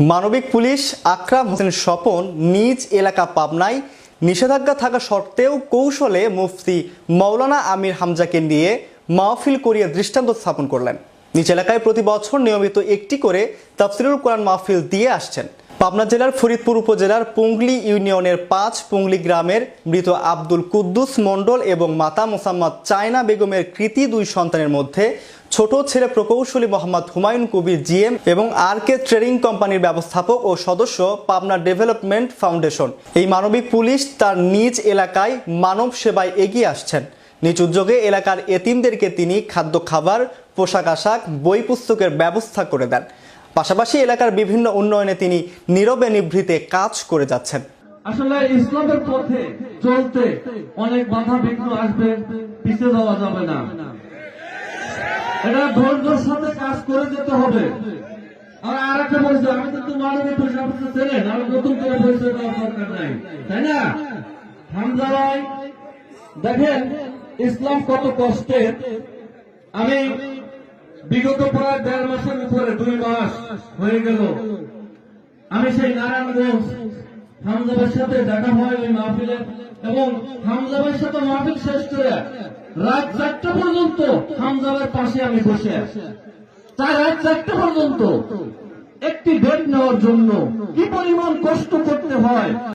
মানবিক পুলিশ আকরাম হোসেন স্বপন নিজ এলাকা পাবনায় নিষেধাজ্ঞা থাকা সত্ত্বেও কৌশলে মুফতি মৌলানা আমির হামজাকে নিয়ে মাহফিল করিয়া দৃষ্টান্ত স্থাপন করলেন। নিজ এলাকায় প্রতি বছর নিয়মিত একটি করে তাফসিরুল কোরআন মাহফিল দিয়ে আসছেন। পাবনা জেলার ফরিদপুর উপজেলার পুংলি ইউনিয়নের পাঁচ পুংলি গ্রামের মৃত আব্দুল কুদ্দুস মণ্ডল এবং মাতা মোসাম্মদ চায়না বেগমের কৃতি দুই সন্তানের মধ্যে ছোট ছেলে প্রকৌশলী মোহাম্মদ হুমায়ুন কবির জিএম এবং আর কে ট্রেডিং কোম্পানির ব্যবস্থাপক ও সদস্য পাবনা ডেভেলপমেন্ট ফাউন্ডেশন। এই মানবিক পুলিশ তার নিজ এলাকায় মানব সেবায় এগিয়ে আসছেন। নিজ উদ্যোগে এলাকার এতিমদেরকে তিনি খাদ্য খাবার, পোশাক আশাক, বই পুস্তকের ব্যবস্থা করে দেন। পাশাপাশি এলাকার বিভিন্ন উন্নয়নে তিনি নীরবে নিভৃতে কাজ করে যাচ্ছেন। আসলে ইসলামের পথে চলতে অনেক বাধা বিঘ্ন আসবে, পিছিয়ে দেওয়া যাবে না। এটা ধৈর্যের সাথে কাজ করে যেতে হবে। আর আর একটা বলছে আমি আপনার ছিলেন আর নতুন করে পরিচয় দেওয়ার দরকার নাই, তাই না? দেখেন ইসলাম কত কষ্টের। আমি বিগত প্রায় দেড় মাসের উপরে, দুই মাস হয়ে গেল। আমি সেই নারায়ণগঞ্জ হামজাবের সাথে দেখা হয় ওই মাহফিলে এবং হামজাবের সাথে মাহফিল শেষ করে রাত চারটা পর্যন্ত হামজাবের পাশে আমি বসে তার রাত চারটা পর্যন্ত একটি বেড নেওয়ার জন্য কি পরিমাণ কষ্ট করতে হয়